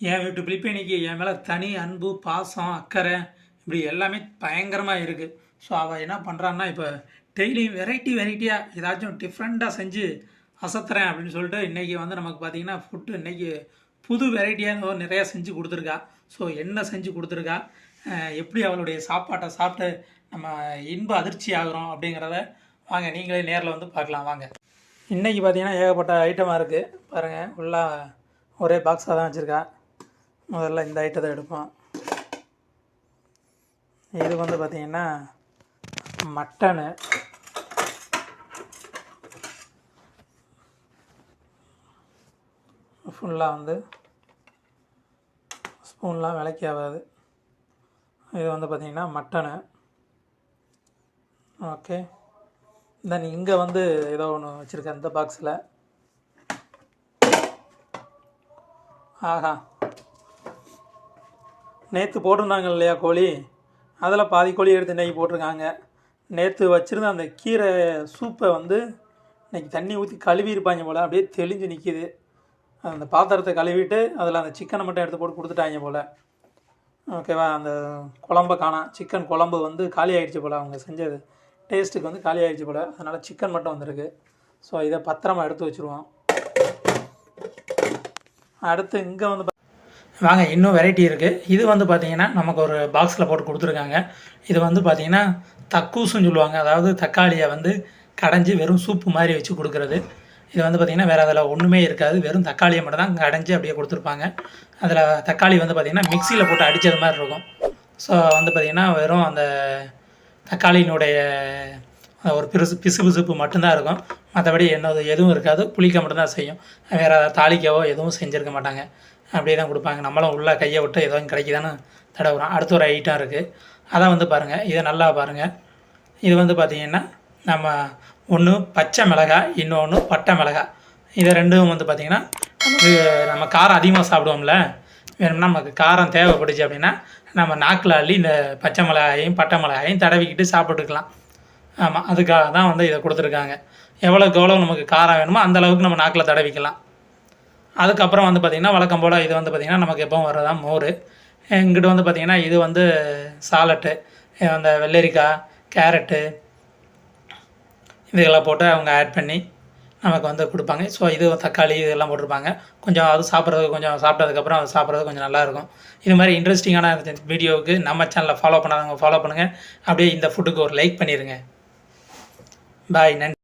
என் வீட்டு பிலிப்பேனிக்கு என் மேலே தனி அன்பு பாசம் அக்கறை இப்படி எல்லாமே பயங்கரமாக இருக்குது ஸோ அவள் என்ன பண்ணுறான்னா இப்போ டெய்லியும் வெரைட்டி வெரைட்டியாக ஏதாச்சும் டிஃப்ரெண்ட்டாக செஞ்சு அசத்துறேன் அப்படின்னு சொல்லிட்டு இன்றைக்கி வந்து நமக்கு பார்த்தீங்கன்னா ஃபுட்டு இன்றைக்கி புது வெரைட்டியாக நிறையா செஞ்சு கொடுத்துருக்கா. ஸோ என்ன செஞ்சு கொடுத்துருக்கா? எப்படி அவளுடைய சாப்பாட்டை சாப்பிட்டு நம்ம இன்ப அதிர்ச்சி ஆகிறோம் அப்படிங்கிறத வாங்க நீங்களே நேரில் வந்து பார்க்கலாம். வாங்க. இன்றைக்கி பார்த்தீங்கன்னா ஏகப்பட்ட ஐட்டமாக இருக்குது பாருங்கள் ஃபுல்லாக ஒரே பாக்ஸாக தான் வச்சுருக்கா. முதல்ல இந்த ஐட்டத்தை எடுப்போம். இது வந்து பார்த்திங்கன்னா மட்டனு. ஃபுல்லாக வந்து ஸ்பூன்லாம் விலைக்கு ஆகாது இது வந்து பார்த்திங்கன்னா மட்டனு. ஓகே. தென் இங்கே வந்து ஏதோ ஒன்று வச்சுருக்கேன் இந்த பாக்ஸில் ஆஹா. நேற்று போட்டிருந்தாங்க இல்லையா கோழி? அதில் பாதி கோழி எடுத்து இன்றைக்கி போட்டிருக்காங்க. நேற்று வச்சுருந்த அந்த கீரை சூப்பை வந்து இன்றைக்கி தண்ணி ஊற்றி கழுவி இருப்பாங்க போல் அப்படியே தெளிஞ்சு நிற்கிது அந்த பாத்திரத்தை கழுவிட்டு அதில் அந்த சிக்கனை மட்டும் எடுத்து போட்டு கொடுத்துட்டாங்க போல். ஓகேவா அந்த குழம்ப காணாம் சிக்கன் குழம்பு வந்து காலி ஆகிடுச்சு போல் அவங்க செஞ்சது. டேஸ்ட்டுக்கு வந்து காலி ஆகிடுச்சு போல் அதனால் சிக்கன் மட்டும் வந்திருக்கு. ஸோ இதை பத்திரமா எடுத்து வச்சுருவோம். அடுத்து இங்கே வந்து பா- வாங்க இன்னும் வெரைட்டி இருக்குது இது வந்து பார்த்தீங்கன்னா நமக்கு ஒரு பாக்ஸில் போட்டு கொடுத்துருக்காங்க. இது வந்து பார்த்தீங்கன்னா தக்கூசுன்னு சொல்லுவாங்க. அதாவது தக்காளியை வந்து கடைஞ்சி வெறும் சூப்பு மாதிரி வச்சு கொடுக்குறது. இது வந்து பார்த்திங்கன்னா வேறு அதில் ஒன்றுமே இருக்காது. வெறும் தக்காளியை மட்டும் தான் கடைஞ்சி அப்படியே கொடுத்துருப்பாங்க. அதில் தக்காளி வந்து பார்த்திங்கன்னா மிக்சியில் போட்டு அடித்தது மாதிரி இருக்கும். ஸோ வந்து பார்த்திங்கன்னா வெறும் அந்த தக்காளியினுடைய அந்த ஒரு பிசு பிசு பிசுப்பு மட்டும்தான் இருக்கும். மற்றபடி என்னது எதுவும் இருக்காது. புளிக்க மட்டும்தான் செய்யும். வேறு தாளிக்கவோ எதுவும் செஞ்சுருக்க மாட்டாங்க. அப்படியே தான் கொடுப்பாங்க. நம்மளும் உள்ளே கையை விட்டு ஏதோ கிடைக்குதான்னு தடவுறோம். அடுத்த ஒரு ஐட்டம் இருக்குது அதை வந்து பாருங்கள் இதை நல்லா பாருங்கள் இது வந்து பார்த்திங்கன்னா நம்ம ஒன்று பச்சை மிளகாய் இன்னொன்று பட்டை மிளகாய். இதை ரெண்டும் வந்து பார்த்திங்கன்னா நமக்கு நம்ம காரம் அதிகமாக சாப்பிடுவோம்ல. வேணும்னா நமக்கு காரம் தேவைப்படுச்சு அப்படின்னா நம்ம நாக்கில் அள்ளி இந்த பச்சை மிளகாயையும் பட்டை மிளகாயையும் தடவிக்கிட்டு சாப்பிட்டுக்கலாம். ஆமாம் அதுக்காக தான் வந்து இதை கொடுத்துருக்காங்க. எவ்வளோக்கு எவ்வளோ நமக்கு காரம் வேணுமோ அந்த அளவுக்கு நம்ம நாக்கில் தடவிக்கலாம். அதுக்கப்புறம் வந்து பார்த்திங்கன்னா வழக்கம் போல் இது வந்து பார்த்திங்கன்னா நமக்கு எப்பவும் வரதான் மோர். இங்கிட்டு வந்து பார்த்திங்கன்னா இது வந்து சாலட்டு அந்த வெள்ளரிக்காய் கேரட்டு இதுகெல்லாம் போட்டு அவங்க ஆட் பண்ணி நமக்கு வந்து கொடுப்பாங்க. ஸோ இது தக்காளி இதெல்லாம் போட்டிருப்பாங்க. கொஞ்சம் அது சாப்பிட்றது கொஞ்சம் சாப்பிட்டதுக்கப்புறம் அது சாப்பிட்றது கொஞ்சம் நல்லாயிருக்கும். இது மாதிரி இன்ட்ரெஸ்டிங்கான வீடியோவுக்கு நம்ம சேனலை ஃபாலோ பண்ணாதவங்க ஃபாலோ பண்ணுங்கள் அப்படியே இந்த ஃபுட்டுக்கு ஒரு லைக் பண்ணிடுங்க பாய் நன்றி.